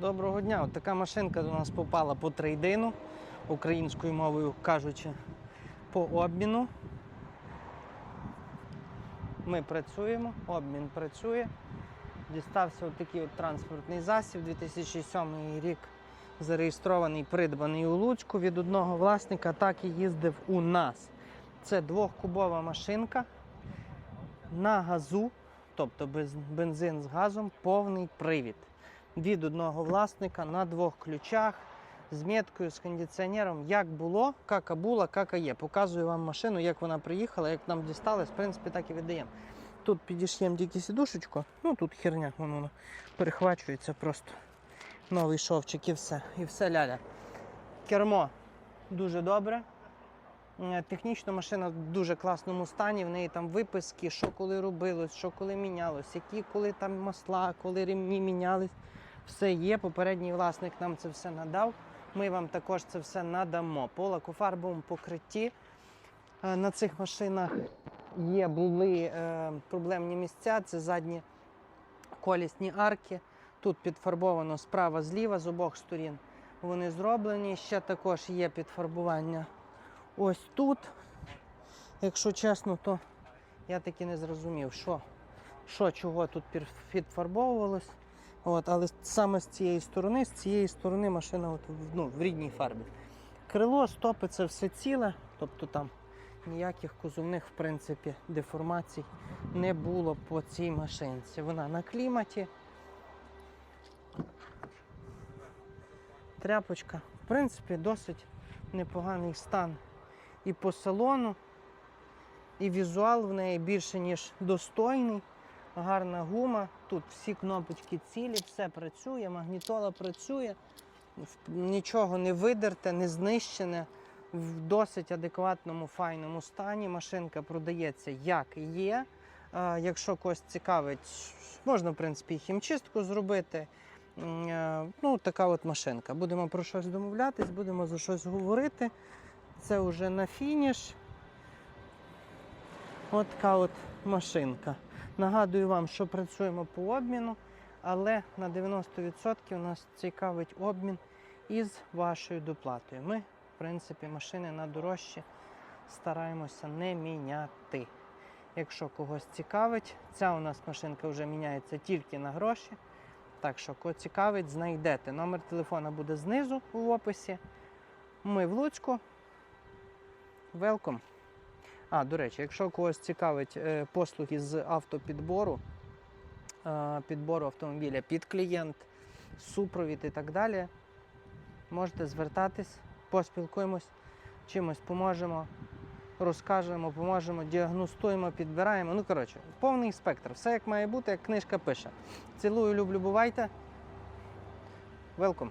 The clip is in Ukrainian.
Доброго дня. От така машинка до нас попала по трейдину, українською мовою кажучи, по обміну. Ми працюємо, обмін працює. Дістався от такий от транспортний засіб 2007 рік. Зареєстрований, придбаний у Луцьку від одного власника, так і їздив у нас. Це двохкубова машинка на газу, тобто бензин з газом, повний привід. Від одного власника на двох ключах з меткою, з кондиціонером. Як було, кака була, кака є. Показую вам машину, як вона приїхала, як нам дісталась, в принципі, так і віддаємо. Тут підіш'ємо тільки сідушечку, ну тут херня, воно перехвачується просто. Новий шовчик і все. І все ляля. Кермо дуже добре. Е, Технічно машина в дуже класному стані. В неї там виписки, що коли робилось, що коли мінялось, які коли там масла, коли ремні мінялись. Все є. Попередній власник нам це все надав. Ми вам також це все надамо. По лакофарбовому покритті е, на цих машинах є були е, проблемні місця. Це задні колісні арки. Тут підфарбовано справа зліва з обох сторін. Вони зроблені. Ще також є підфарбування ось тут. Якщо чесно, то я таки не зрозумів, що, що чого тут підфарбовувалось. От, але саме з цієї сторони, з цієї сторони машина от, ну, в рідній фарбі. Крило, стопи це все ціле, тобто там ніяких кузовних в принципі, деформацій не було по цій машинці. Вона на кліматі. Тряпочка. В принципі, досить непоганий стан і по салону, і візуал в неї більше, ніж достойний. Гарна гума. Тут всі кнопочки цілі, все працює, магнітола працює, нічого не видерте, не знищене. В досить адекватному, файному стані. Машинка продається як є. Якщо когось цікавить, можна, в принципі, хімчистку зробити. Е, Ну, така от машинка. Будемо про щось домовлятись, будемо за щось говорити. Це вже на фініш. От така от машинка. Нагадую вам, що працюємо по обміну, але на 90% нас цікавить обмін із вашою доплатою. Ми, в принципі, машини на дорожчі стараємося не міняти. Якщо когось цікавить, ця у нас машинка вже міняється тільки на гроші. Так що, кого цікавить, знайдете. Номер телефона буде знизу в описі. Ми в Луцьку. Велком. А, до речі, якщо когось цікавить е, послуги з автопідбору, е, підбору автомобіля під клієнт, супровід і так далі, можете звертатись, поспілкуємось, чимось поможемо, розкажемо, поможемо, діагностуємо, підбираємо. Ну, коротше, повний спектр. Все як має бути, як книжка пише. Цілую, люблю, бувайте. Велком.